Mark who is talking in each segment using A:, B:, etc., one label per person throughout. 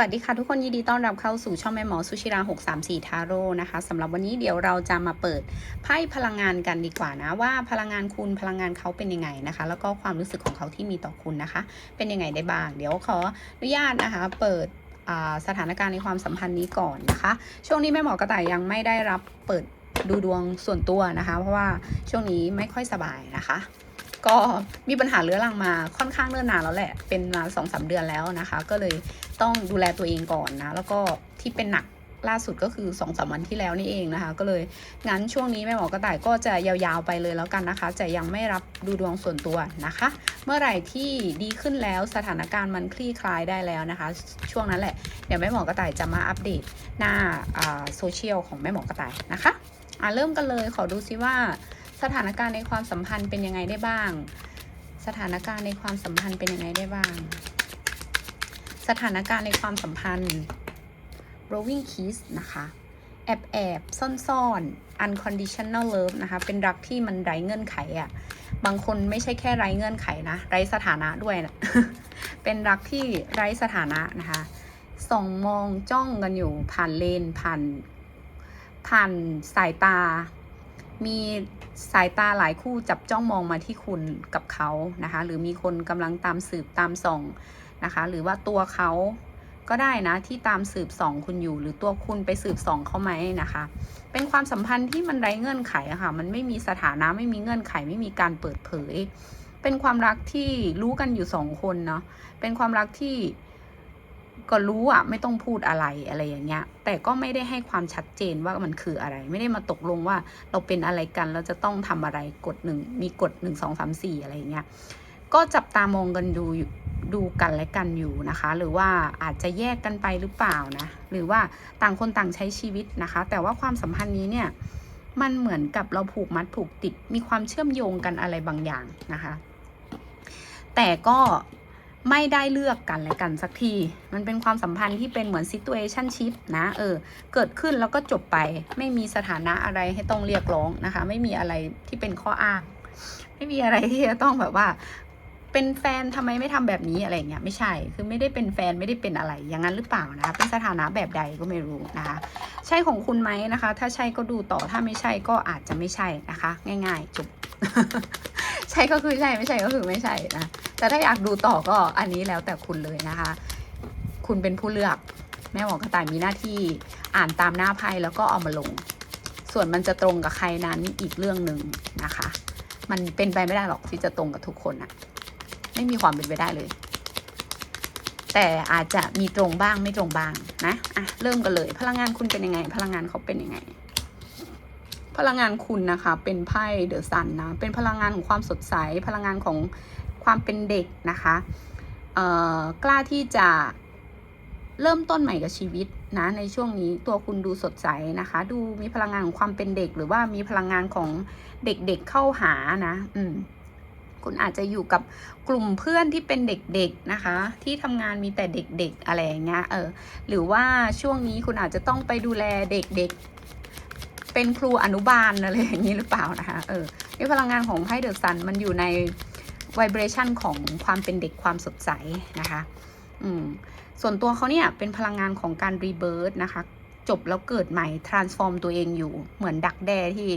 A: วัสดีค่ะทุกคนยินดีต้อนรับเข้าสู่ช่องแม่หมอสุชิรา 634 ทาโร่นะคะสำหรับวันนี้เดี๋ยวเราจะมาเปิดไพ่พลังงานกันดีกว่านะว่าพลังงานคุณพลังงานเขาเป็นยังไงนะคะ แล้วก็ความรู้สึกของเขาที่มีต่อคุณนะคะ เป็นยังไงได้บ้าง เดี๋ยวขออนุญาตนะคะ เปิดสถานการณ์ในความสัมพันธ์นี้ก่อนนะคะ ช่วงนี้แม่หมอกระต่ายยังไม่ได้รับเปิดดูดวงส่วนตัวนะคะ เพราะว่าช่วงนี้ไม่ค่อยสบายนะคะ ก็มีปัญหาเรื้อรังมาค่อนข้างเนิ่นนานแล้วแหละ เป็นมาสองสาเดือนแล้วนะคะ ก็เลยต้องดูแลตัวเองก่อนนะ แล้วก็ที่เป็นหนักล่าสุดก็คือ2อสวันที่แล้วนี่เองนะคะ ก็เลยงั้นช่วงนี้แม่หมอกระต่ายก็จะยาวๆไปเลยแล้วกันนะคะ จะยังไม่รับดูดวงส่วนตัวนะคะ เมื่อไหร่ที่ดีขึ้นแล้วสถานการณ์มันคลี่คลายได้แล้วนะคะ ช่วงนั้นแหละเดี๋ยวแม่หมอกระต่ายจะมาอัปเดตหน้าโซเชียลของแม่หมอกระต่ายนะคะอะเริ่มกันเลยขอดูซิว่า สถานการณ์ในความสัมพันธ์เป็นยังไงได้บ้าง สถานการณ์ในความสัมพันธ์เป็นยังไงได้บ้าง สถานการณ์ในความสัมพันธ์ rowing kiss นะคะ แอบแอบซ่อนซ่อน unconditional love นะคะ เป็นรักที่มันไร้เงื่อนไขอะ่ะ บางคนไม่ใช่แค่ไร้เงื่อนไขนะ ไร้สถานะด้วยนะ เป็นรักที่ไร้สถานะนะคะ ส่องมองจ้องกันอยู่ผ่านเลนผ่านผ่านสายตา มีสายตาหลายคู่จับจ้องมองมาที่คุณกับเขานะคะ หรือมีคนกำลังตามสืบตามส่องนะคะ หรือว่าตัวเขาก็ได้นะที่ตามสืบส่องคุณอยู่ หรือตัวคุณไปสืบส่องเขาไหมนะคะ เป็นความสัมพันธ์ที่มันไร้เงื่อนไขอะค่ะ มันไม่มีสถานะไม่มีเงื่อนไขไม่มีการเปิดเผย เป็นความรักที่รู้กันอยู่สองคนเนาะ เป็นความรักที่ ก็รู้อะไม่ต้องพูดอะไรอะไรอย่างเงี้ย แต่ก็ไม่ได้ให้ความชัดเจนว่ามันคืออะไร ไม่ได้มาตกลงว่าเราเป็นอะไรกันเราจะต้องทำอะไรกฎหนึ่งมีกฎหนึ่งสองสามสี่อะไรอย่างเงี้ยก็จับตามองกันดูดูกันและกันอยู่นะคะ หรือว่าอาจจะแยกกันไปหรือเปล่านะ หรือว่าต่างคนต่างใช้ชีวิตนะคะ แต่ว่าความสัมพันธ์นี้เนี่ยมันเหมือนกับเราผูกมัดผูกติดมีความเชื่อมโยงกันอะไรบางอย่างนะคะ แต่ก็ ไม่ได้เลือกกันและกันสักที มันเป็นความสัมพันธ์ที่เป็นเหมือน situationship นะ เออ เกิดขึ้นแล้วก็จบไป ไม่มีสถานะอะไรให้ต้องเรียกร้องนะคะ ไม่มีอะไรที่เป็นข้ออ้าง ไม่มีอะไรที่จะต้องแบบว่า เป็นแฟนทำไมไม่ทำแบบนี้อะไรเงี้ย ไม่ใช่ คือไม่ได้เป็นแฟนไม่ได้เป็นอะไร อย่างนั้นหรือเปล่านะคะ เป็นสถานะแบบใดก็ไม่รู้นะคะ ใช่ของคุณไหมนะคะ ถ้าใช่ก็ดูต่อ ถ้าไม่ใช่ก็อาจจะไม่ใช่นะคะ ง่าย ๆ จบ ใช่ก็คือใช่ ไม่ใช่ก็คือไม่ใช่นะ แต่ถ้าอยากดูต่อก็อันนี้แล้วแต่คุณเลยนะคะ คุณเป็นผู้เลือกแม่หมอกระต่ายมีหน้าที่อ่านตามหน้าไพ่แล้วก็เอามาลง ส่วนมันจะตรงกับใครนั้นอีกเรื่องหนึ่งนะคะ มันเป็นไปไม่ได้หรอกที่จะตรงกับทุกคนอะไม่มีความเป็นไปได้เลย แต่อาจจะมีตรงบ้างไม่ตรงบ้างนะอะเริ่มกันเลย พลังงานคุณเป็นยังไง พลังงานเขาเป็นยังไง พลังงานคุณนะคะ เป็นไพ่เดอะซันนะเป็นพลังงานของความสดใส พลังงานของ ความเป็นเด็กนะคะเอ่อกล้าที่จะเริ่มต้นใหม่กับชีวิตนะในช่วงนี้ตัวคุณดูสดใสนะคะ ดูมีพลังงานของความเป็นเด็ก หรือว่ามีพลังงานของเด็กๆเข้าหานะอืมคุณอาจจะอยู่กับกลุ่มเพื่อนที่เป็นเด็กๆนะคะ ที่ทำงานมีแต่เด็กๆอะไรอย่างเงี้ยเออหรือว่าช่วงนี้คุณอาจจะต้องไปดูแลเด็กๆ เป็นครูอนุบาลอะไรอย่างนี้หรือเปล่านะคะเออนี่พลังงานของไพ่เดอะซันมันอยู่ใน วเบรชันของความเป็นเด็กความสดใสนะคะอืมส่วนตัวเขาเนี่ยเป็นพลังงานของการรีเบิร์นะคะจบแล้วเกิดใหม่ transform ตัวเองอยู่เหมือนดักแด้ที่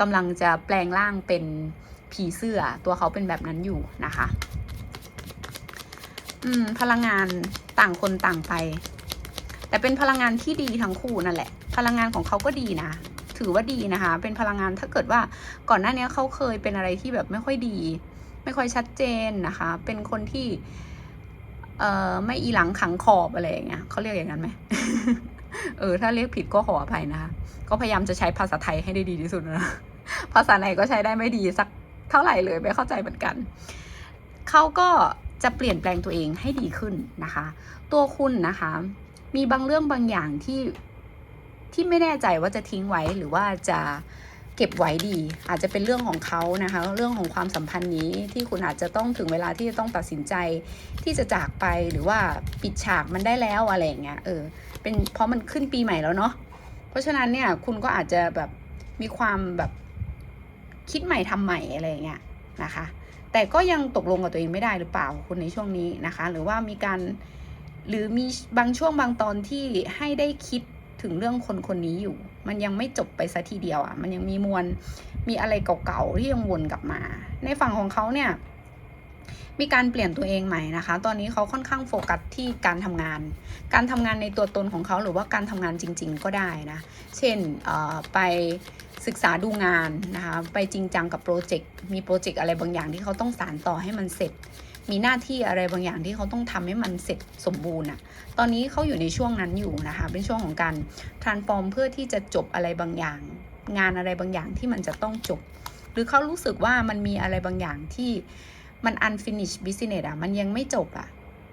A: กำลังจะแปลงร่างเป็นผีเสื้อตัวเขาเป็นแบบนั้นอยู่นะคะอืมพลังงานต่างคนต่างไป แต่เป็นพลังงานที่ดีทั้งคู่นั่นแหละ พลังงานของเขาก็ดีนะ ถือว่าดีนะคะ เป็นพลังงานถ้าเกิดว่าก่อนหน้านี้เขาเคยเป็นอะไรที่แบบไม่ค่อยดี ไม่ค่อยชัดเจนนะคะ เป็นคนที่เอ่อไม่อีหลังขังขอบอะไรอย่างเงี้ยเขาเรียกอย่างนั้นไหมเออถ้าเรียกผิดก็ขออภัยนะคะก็พยายามจะใช้ภาษาไทยให้ได้ดีที่สุดนะภาษาไหนก็ใช้ได้ไม่ดีสักเท่าไหร่เลยไม่เข้าใจเหมือนกันเขาก็จะเปลี่ยนแปลงตัวเองให้ดีขึ้นนะคะ ตัวคุณนะคะ มีบางเรื่องบางอย่างที่ที่ไม่แน่ใจว่าจะทิ้งไว้หรือว่าจะ เก็บไว้ดี อาจจะเป็นเรื่องของเขานะคะ เรื่องของความสัมพันธ์นี้ที่คุณอาจจะต้องถึงเวลาที่จะต้องตัดสินใจที่จะจากไปหรือว่าปิดฉากมันได้แล้วอะไรอย่างเงี้ยเออเป็นเพราะมันขึ้นปีใหม่แล้วเนาะเพราะฉะนั้นเนี่ยคุณก็อาจจะแบบมีความแบบคิดใหม่ทำใหม่อะไรอย่างเงี้ยนะคะ แต่ก็ยังตกลงกับตัวเองไม่ได้หรือเปล่าคุณในช่วงนี้นะคะ หรือว่ามีการหรือมีบางช่วงบางตอนที่ให้ได้คิด ถึงเรื่องคนคนนี้อยู่ มันยังไม่จบไปซะทีเดียวอะ่ะ มันยังมีมวล มีอะไรเก่าๆที่ยังวนกลับมา ในฝั่งของเขาเนี่ย มีการเปลี่ยนตัวเองใหม่นะคะ ตอนนี้เขาค่อนข้างโฟกัสที่การทำงาน การทำงานในตัวตนของเขาหรือว่าการทำงานจริง ๆ ก็ได้นะ เช่นไปศึกษาดูงานนะคะ ไปจริงจังกับโปรเจกต์ มีโปรเจกต์อะไรบางอย่างที่เขาต้องสานต่อให้มันเสร็จ มีหน้าที่อะไรบางอย่างที่เขาต้องทำให้มันเสร็จสมบูรณ์อะตอนนี้เขาอยู่ในช่วงนั้นอยู่นะคะ เป็นช่วงของการ transform เพื่อที่จะจบอะไรบางอย่าง งานอะไรบางอย่างที่มันจะต้องจบ หรือเขารู้สึกว่ามันมีอะไรบางอย่างที่มัน unfinished business อะมันยังไม่จบอะ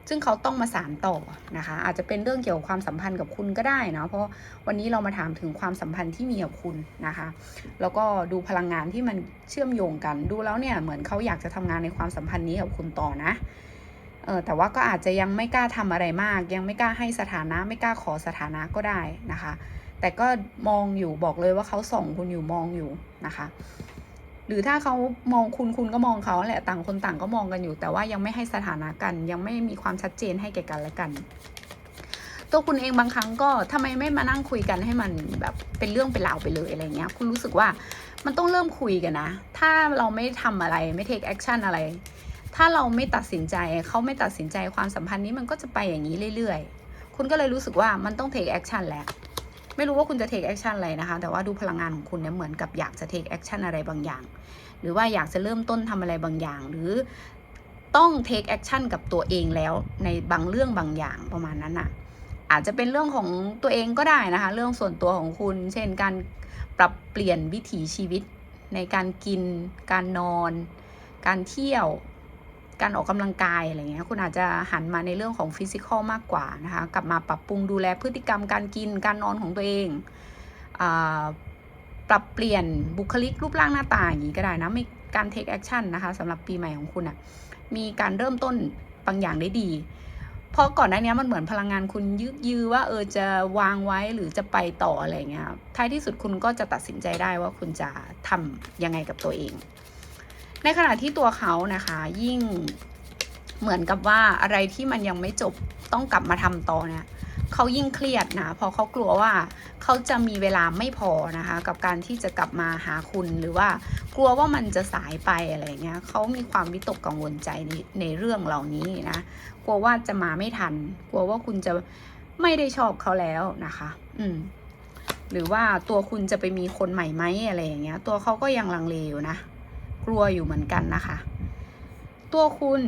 A: ซึ่งเขาต้องมาสานต่อนะคะ อาจจะเป็นเรื่องเกี่ยวกับความสัมพันธ์กับคุณก็ได้นะเพราะวันนี้เรามาถามถึงความสัมพันธ์ที่มีกับคุณนะคะ แล้วก็ดูพลังงานที่มันเชื่อมโยงกันดูแล้วเนี่ยเหมือนเขาอยากจะทำงานในความสัมพันธ์นี้กับคุณต่อนะเออแต่ว่าก็อาจจะยังไม่กล้าทำอะไรมาก ยังไม่กล้าให้สถานะไม่กล้าขอสถานะก็ได้นะคะ แต่ก็มองอยู่บอกเลยว่าเขาส่องคุณอยู่มองอยู่นะคะ หรือถ้าเขามองคุณคุณก็มองเขาแหละต่างคนต่างก็มองกันอยู่ แต่ว่ายังไม่ให้สถานะกัน ยังไม่มีความชัดเจนให้แก่กันและกัน ตัวคุณเองบางครั้งก็ทำไมไม่มานั่งคุยกันให้มันแบบเป็นเรื่องเป็นราวไปเลยอะไรเงี้ย คุณรู้สึกว่ามันต้องเริ่มคุยกันนะ ถ้าเราไม่ทำอะไรไม่เทคแอคชั่นอะไร ถ้าเราไม่ตัดสินใจเขาไม่ตัดสินใจความสัมพันธ์นี้มันก็จะไปอย่างนี้เรื่อยๆ คุณก็เลยรู้สึกว่ามันต้องเทคแอคชั่นแหละ ไม่รู้ว่าคุณจะเทคแอคชั่นอะไรนะคะ แต่ว่าดูพลังงานของคุณเนี่ยเหมือนกับอยากจะเทคแอคชั่นอะไรบางอย่าง หรือว่าอยากจะเริ่มต้นทำอะไรบางอย่าง หรือต้องเทคแอคชั่นกับตัวเองแล้วในบางเรื่องบางอย่างประมาณนั้นน่ะอาจจะเป็นเรื่องของตัวเองก็ได้นะคะ เรื่องส่วนตัวของคุณ เช่น การปรับเปลี่ยนวิถีชีวิตในการกิน การนอน การเที่ยว การออกกำลังกายอะไรเงี้ยคุณอาจจะหันมาในเรื่องของฟิสิกอลมากกว่านะคะกลับมาปรับปรุงดูแลพฤติกรรมการกินการนอนของตัวเองอปรับเปลี่ยนบุคลิกรูปร่างหน้าตาอย่างนี้ก็ได้นะมีการเทคแอคชั่นนะคะสำหรับปีใหม่ของคุณอะ่ะมีการเริ่มต้นบางอย่างได้ดีเพราะก่อนหน้านี้มันเหมือนพลังงานคุณยึกยือว่าเออจะวางไว้หรือจะไปต่ออะไรเงี้ยท้ายที่สุดคุณก็จะตัดสินใจได้ว่าคุณจะทำยังไงกับตัวเอง ในขณะที่ตัวเขานะคะยิ่งเหมือนกับว่าอะไรที่มันยังไม่จบต้องกลับมาทำต่อเนี่ยเขายิ่งเครียดนะเพราะเขากลัวว่าเขาจะมีเวลาไม่พอนะคะ กับการที่จะกลับมาหาคุณหรือว่ากลัวว่ามันจะสายไปอะไรเงี้ยเขามีความวิตกกังวลใจในในเรื่องเหล่านี้นะกลัวว่าจะมาไม่ทัน กลัวว่าคุณจะไม่ได้ชอบเขาแล้วนะคะ อืม หรือว่าตัวคุณจะไปมีคนใหม่ไหมอะไรอย่างเงี้ย ตัวเขาก็ยังลังเลอยู่นะ กลัวอยู่เหมือนกันนะคะ ตัวคุณ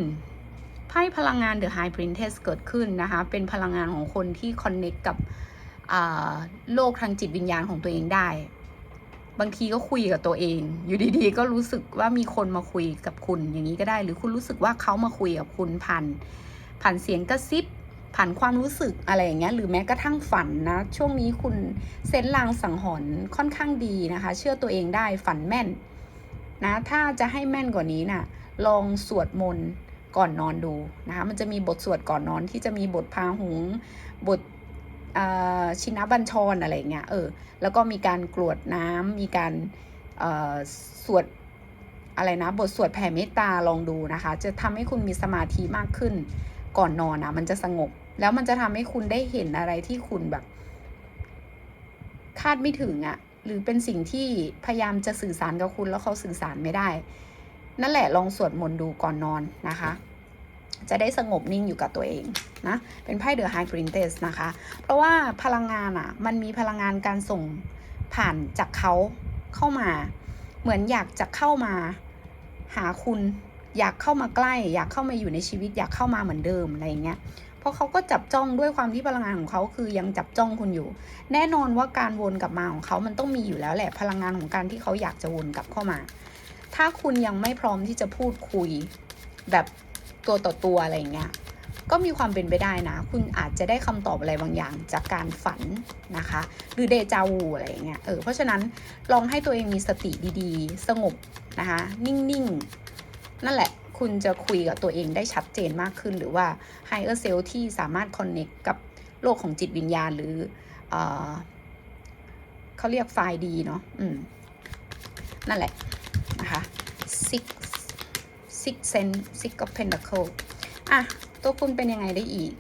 A: ไพ่พลังงาน The High Princess เกิดขึ้นนะคะ เป็นพลังงานของคนที่คอนเน็กกับโลกทางจิตวิญญาณของตัวเองได้ บางทีก็คุยกับตัวเอง อยู่ดีๆ ก็รู้สึกว่ามีคนมาคุยกับคุณอย่างนี้ก็ได้ หรือคุณรู้สึกว่าเขามาคุยกับคุณผ่านผ่านเสียงกระซิบผ่านความรู้สึกอะไรอย่างเงี้ยหรือแม้กระทั่งฝันนะ ช่วงนี้คุณเซนลางสังหรณ์ค่อนข้างดีนะคะ เชื่อตัวเองได้ฝันแม่น นะถ้าจะให้แม่นกว่านี้นะ่ะลองสวดมนต์ก่อนนอนดูนะคะมันจะมีบทสวดก่อนนอนที่จะมีบทพาหุงบทชินบัญชรอะไรเงี้ยเออแล้วก็มีการกรวดน้ำมีการสวดอะไรนะบทสวดแผ่เมตตาลองดูนะคะ จะทำให้คุณมีสมาธิมากขึ้นก่อนนอนนะมันจะสงบ แล้วมันจะทำให้คุณได้เห็นอะไรที่คุณแบบ คาดไม่ถึงอะ่ะ หรือเป็นสิ่งที่พยายามจะสื่อสารกับคุณแล้วเขาสื่อสารไม่ได้ นั่นแหละลองสวดมนต์ดูก่อนนอนนะคะ จะได้สงบนิ่งอยู่กับตัวเองนะ เป็นไพ่เดอะไฮปรินเทสนะคะ เพราะว่าพลังงานอะ่ะ มันมีพลังงานการส่งผ่านจากเขาเข้ามา เหมือนอยากจะเข้ามาหาคุณ อยากเข้ามาใกล้ อยากเข้ามาอยู่ในชีวิต อยากเข้ามาเหมือนเดิมอะไรอย่างเงี้ย เพราะเขาก็จับจ้องด้วยความที่พลังงานของเขาคือยังจับจ้องคุณอยู่ แน่นอนว่าการวนกลับมาของเขามันต้องมีอยู่แล้วแหละพลังงานของการที่เขาอยากจะวนกลับเข้ามา ถ้าคุณยังไม่พร้อมที่จะพูดคุยแบบตัวต่อตัวอะไรอย่างเงี้ยก็มีความเป็นไปได้นะ คุณอาจจะได้คำตอบอะไรบางอย่างจากการฝันนะคะ หรือเดจาวูอะไรอย่างเงี้ยเออเพราะฉะนั้นลองให้ตัวเองมีสติดีๆ สงบนะคะ นิ่งๆ นั่นแหละ คุณจะคุยกับตัวเองได้ชัดเจนมากขึ้น หรือว่าไฮเออร์เซลที่สามารถคอนเน็กกับโลกของจิตวิญญาณหรือเอเขาเรียกไฟล์ดีเนาะอืมนั่นแหละ นะคะ six six sen six of pentacle อะ ตัวคุณเป็นยังไงได้อีก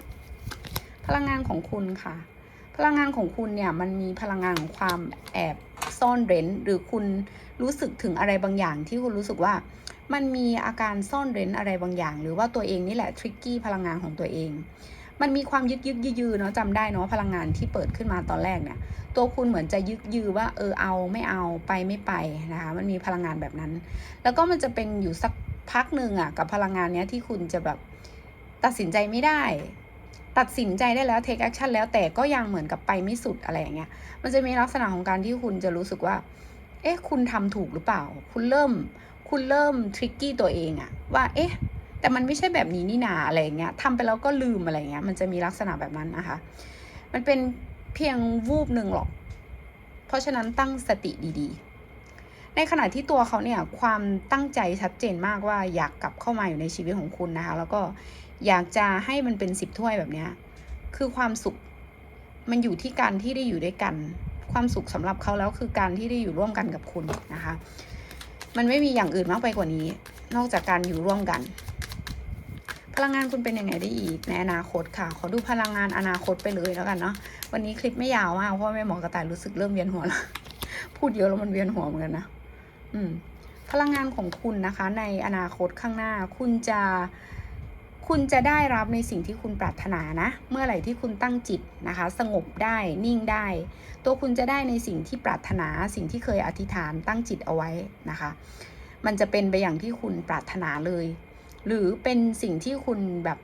A: พลังงานของคุณค่ะ พลังงานของคุณเนี่ย มันมีพลังงานของความแอบซ่อนเร้น หรือคุณรู้สึกถึงอะไรบางอย่างที่คุณรู้สึกว่า มันมีอาการซ่อนเร้นอะไรบางอย่าง หรือว่าตัวเองนี่แหละทริกกี้พลังงานของตัวเอง มันมีความยึกยึกยือยือเนาะจำได้เนาะพลังงานที่เปิดขึ้นมาตอนแรกเนี่ย ตัวคุณเหมือนจะยึกยือว่าเออเอาไม่เอาไปไม่ไปนะคะมันมีพลังงานแบบนั้น แล้วก็มันจะเป็นอยู่สักพักหนึ่งอะกับพลังงานเนี้ยที่คุณจะแบบตัดสินใจไม่ได้ ตัดสินใจได้แล้ว take action แล้วแต่ก็ยังเหมือนกับไปไม่สุดอะไรอย่างเงี้ย มันจะมีลักษณะของการที่คุณจะรู้สึกว่า เอ๊ะ คุณทำถูกหรือเปล่า คุณเริ่ม คุณเริ่มทริกกี้ตัวเองอะว่าเอ๊ะแต่มันไม่ใช่แบบนี้นี่นาอะไรเงี้ยทำไปแล้วก็ลืมอะไรเงี้ยมันจะมีลักษณะแบบนั้นนะคะ มันเป็นเพียงวูบหนึ่งหรอก เพราะฉะนั้นตั้งสติดีๆ ในขณะที่ตัวเขาเนี่ยความตั้งใจชัดเจนมากว่าอยากกลับเข้ามาอยู่ในชีวิตของคุณนะคะ แล้วก็อยากจะให้มันเป็นสิบถ้วยแบบเนี้ยคือความสุขมันอยู่ที่การที่ได้อยู่ด้วยกัน ความสุขสำหรับเขาแล้วคือการที่ได้อยู่ร่วมกันกับคุณนะคะ มันไม่มีอย่างอื่นมากไปกว่านี้ นอกจากการอยู่ร่วมกัน พลังงานคุณเป็นยังไงได้อีกในอนาคตค่ะ ขอดูพลังงานอนาคตไปเลยแล้วกันเนาะวันนี้คลิปไม่ยาวมากเพราะแม่หมอกระต่ายรู้สึกเริ่มเวียนหัวแล้วพูดเยอะแล้วมันเวียนหัวเหมือนกันนะอืม พลังงานของคุณนะคะ ในอนาคตข้างหน้าคุณจะ คุณจะได้รับในสิ่งที่คุณปรารถนานะ เมื่อไหร่ที่คุณตั้งจิตนะคะ สงบได้นิ่งได้ ตัวคุณจะได้ในสิ่งที่ปรารถนา สิ่งที่เคยอธิษฐานตั้งจิตเอาไว้นะคะ มันจะเป็นไปอย่างที่คุณปรารถนาเลย หรือเป็นสิ่งที่คุณแบบ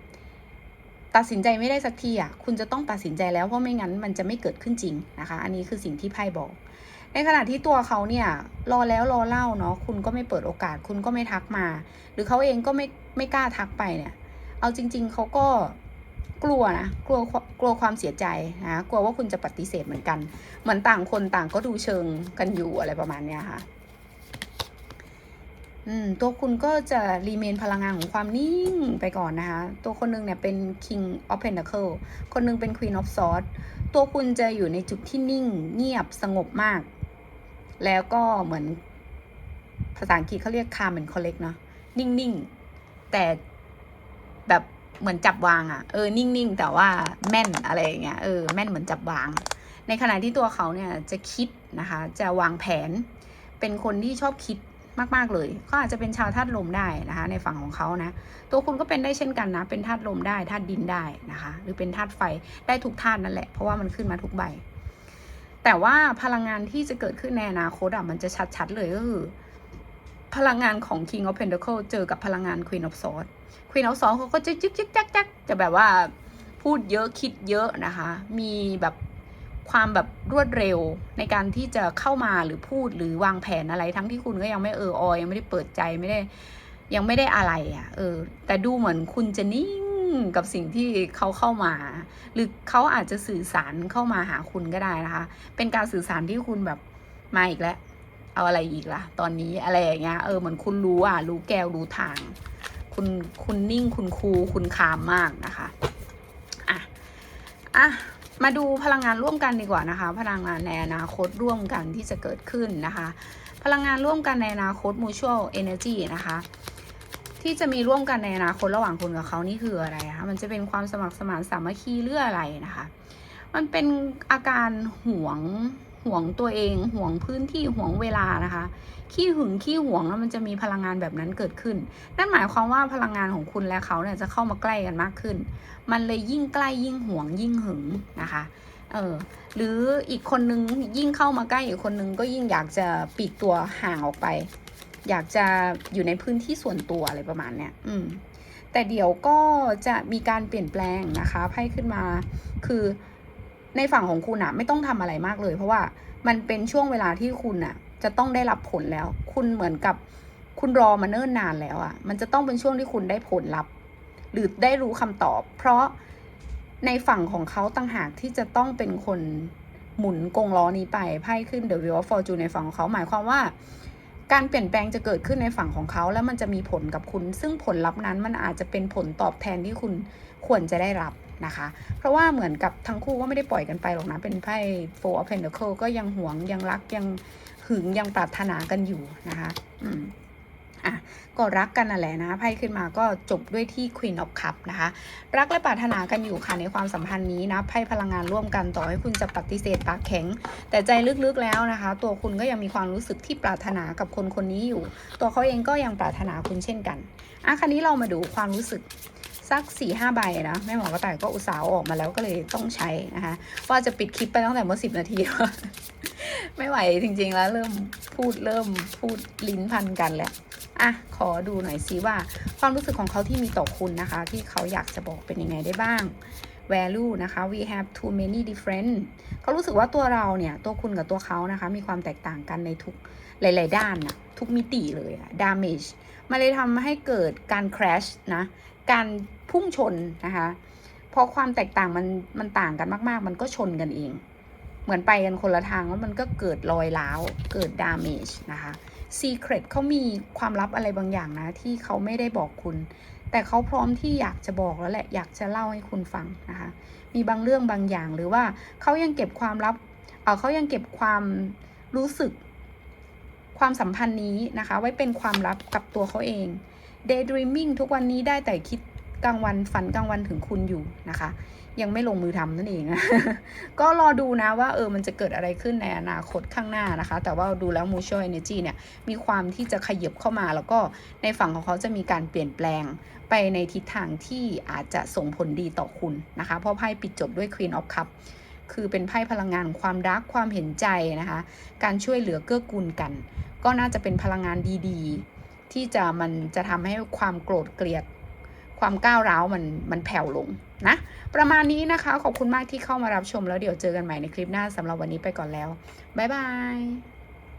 A: ตัดสินใจไม่ได้สักทีอะ คุณจะต้องตัดสินใจแล้วเพราะไม่งั้นมันจะไม่เกิดขึ้นจริงนะคะ อันนี้คือสิ่งที่ไพ่บอก ในขณะที่ตัวเขาเนี่ยรอแล้วรอเล่าเนาะ คุณก็ไม่เปิดโอกาส คุณก็ไม่ทักมา หรือเขาเองก็ไม่ไม่กล้าทักไปเนี่ย เอาจริง ๆเขาก็กลัวนะกลัวกลัวความเสียใจนะกลัวว่าคุณจะปฏิเสธเหมือนกัน เหมือนต่างคนต่างก็ดูเชิงกันอยู่อะไรประมาณเนี้ยค่ะ อืม ตัวคุณก็จะรีเมนพลังงานของความนิ่งไปก่อนนะคะ ตัวคนหนึงเนี่ยเป็น King of Pentacle คนหนึงเป็น Queen of Swords ตัวคุณจะอยู่ในจุดที่นิ่ง เงียบสงบมาก แล้วก็เหมือนภาษาอังกฤษเขาเรียก calm and collect เนาะนิ่ง ๆ แต่ แบบเหมือนจับวางอะ่ะเออนิ่งๆ แต่ว่าแม่นอะไรอย่างเงี้ยเออแม่นเหมือนจับวาง ในขณะที่ตัวเขาเนี่ยจะคิดนะคะ จะวางแผน เป็นคนที่ชอบคิดมาก ๆ เลยเขาอาจจะเป็นชาวธาตุลมได้นะคะ ในฝั่งของเขานะ ตัวคุณก็เป็นได้เช่นกันนะ เป็นธาตุลมได้ธาตุดินได้นะคะ หรือเป็นธาตุไฟได้ทุกธาตุนั่นแหละเพราะว่ามันขึ้นมาทุกใบ แต่ว่าพลังงานที่จะเกิดขึ้นในอนาคตอะมันจะชัด ๆ เลยก็คือพลังงานของ King of Pentacle เจอกับพลังงาน Queen of Swords Queen of Swords เขาก็จะจึ๊กจึ๊กจักจักจะแบบว่าพูดเยอะคิดเยอะนะคะ มีแบบความแบบรวดเร็วในการที่จะเข้ามาหรือพูดหรือวางแผนอะไรทั้งที่คุณก็ยังไม่เออออยังไม่ได้เปิดใจไม่ได้ยังไม่ได้อะไรอะ่ะเออ แต่ดูเหมือนคุณจะนิ่งกับสิ่งที่เขาเข้ามา หรือเขาอาจจะสื่อสารเข้ามาหาคุณก็ได้นะคะ เป็นการสื่อสารที่คุณแบบมาอีกแล้วเอาอะไรอีกล่ะ ตอนนี้อะไรอย่างเงี้ยเออเหมือนคุณรู้อะรู้แก้วรู้ทาง คุณคุณนิ่งคุณคูคุณคามมากนะคะอะอะมาดูพลังงานร่วมกันดีกว่านะคะ พลังงานในอนาคตร่วมกันที่จะเกิดขึ้นนะคะ พลังงานร่วมกันในอนาคต mutual energy นะคะ ที่จะมีร่วมกันในอนาคตระหว่างคุณกับเขานี่คืออะไรคะมันจะเป็นความสมัครสมานสามัคคีหรืออะไรนะคะ มันเป็นอาการหวง ห่วงตัวเอง ห่วงพื้นที่ห่วงเวลานะคะ ขี้หึงขี้ห่วงแล้วมันจะมีพลังงานแบบนั้นเกิดขึ้น นั่นหมายความว่าพลังงานของคุณและเขาเนี่ยจะเข้ามาใกล้กันมากขึ้น มันเลยยิ่งใกล้ยิ่งห่วงยิ่งหึงนะคะเออหรืออีกคนนึงยิ่งเข้ามาใกล้อีกคนนึงก็ยิ่งอยากจะปลีกตัวห่างออกไป อยากจะอยู่ในพื้นที่ส่วนตัวอะไรประมาณเนี้ยอืมแต่เดี๋ยวก็จะมีการเปลี่ยนแปลงนะคะไพ่ขึ้นมาคือ ในฝั่งของคุณอะไม่ต้องทำอะไรมากเลย เพราะว่ามันเป็นช่วงเวลาที่คุณอะจะต้องได้รับผลแล้ว คุณเหมือนกับคุณรอมาเนิ่นนานแล้วอะมันจะต้องเป็นช่วงที่คุณได้ผลลัพธ์ หรือได้รู้คำตอบ เพราะในฝั่งของเขาต่างหากที่จะต้องเป็นคนหมุนกงล้อนี้ไปไพ่ขึ้น The Wheel of Fortune ในฝั่งของเขาหมายความว่า การเปลี่ยนแปลงจะเกิดขึ้นในฝั่งของเขา แล้วมันจะมีผลกับคุณ ซึ่งผลลัพธ์นั้นมันอาจจะเป็นผลตอบแทนที่คุณควรจะได้รับ นะคะ เพราะว่าเหมือนกับทั้งคู่ก็ไม่ได้ปล่อยกันไปหรอกนะ เป็นไพ่ Four of Pentacles ก็ยังหวงยังรักยังหึงยังปรารถนากันอยู่นะคะอืมอะก็รักกันนั่นแหละนะไพ่ขึ้นมาก็จบด้วยที่ Queen of Cup นะคะ รักและปรารถนากันอยู่ค่ะในความสัมพันธ์นี้นะไพ่พลังงานร่วมกันต่อให้คุณจะปฏิเสธปากแข็ง แต่ใจลึกๆแล้วนะคะ ตัวคุณก็ยังมีความรู้สึกที่ปรารถนากับคนคนนี้อยู่ ตัวเขาเองก็ยังปรารถนาคุณเช่นกันอะคราวนี้เรามาดูความรู้สึก สัก4ี่ห้าใบนะแม่หมอกระต่ายก็อุตส่าห์อออกมาแล้วก็เลยต้องใช้นะคะว่าจะปิดคลิปไปตั้งแต่เมื่อสิบนาทีไม่ไหวจริงๆแล้วเริ่มพูดเริ่มพูดลิ้นพันกันแล้วอะขอดูหน่อยซิว่า ความรู้สึกของเขาที่มีต่อคุณนะคะ ที่เขาอยากจะบอกเป็นยังไงได้บ้าง value นะคะ we have too many different เขารู้สึกว่าตัวเราเนี่ย ตัวคุณกับตัวเขานะคะ มีความแตกต่างกันในทุกหลาย ๆ ด้านนะทุกมิติเลยอะ damage มันเลยทำให้เกิดการ crash นะ การพุ่งชนนะคะพราะความแตกต่างมันมันต่างกันมาก ๆ มันก็ชนกันเอง เหมือนไปกันคนละทางแล้วมันก็เกิดรอยร้าว เกิด damage นะคะ secret เขามีความลับอะไรบางอย่างนะที่เขาไม่ได้บอกคุณ แต่เขาพร้อมที่อยากจะบอกแล้วแหละ อยากจะเล่าให้คุณฟังนะคะมีบางเรื่องบางอย่างหรือว่าเขายังเก็บความลับเเขายังเก็บความรู้สึกความสัมพันธ์นี้นะคะ ไว้เป็นความลับกับตัวเขาเอง daydreaming ทุกวันนี้ได้แต่คิดกลางวันฝันกลางวันถึงคุณอยู่นะคะ ยังไม่ลงมือทำนั่นเองนะ ก็รอดูนะว่าเออมันจะเกิดอะไรขึ้นในอนาคตข้างหน้านะคะ แต่ว่าดูแล้ว mutual energy เนี่ยมีความที่จะขยับเข้ามา แล้วก็ในฝั่งของเขาจะมีการเปลี่ยนแปลงไปในทิศทางที่อาจจะส่งผลดีต่อคุณนะคะ เพราะไพ่ปิดจบด้วย Queen of Cup คือเป็นไพ่พลังงานความรักความเห็นใจนะคะ การช่วยเหลือเกื้อกูลกัน ก็น่าจะเป็นพลังงานดีๆ ที่จะมันจะทำให้ความโกรธเกลียด ความก้าวร้าวมันมันแผ่วลงนะ ประมาณนี้นะคะ ขอบคุณมากที่เข้ามารับชมแล้วเดี๋ยวเจอกันใหม่ในคลิปหน้าสำหรับวันนี้ไปก่อนแล้ว บ๊ายบาย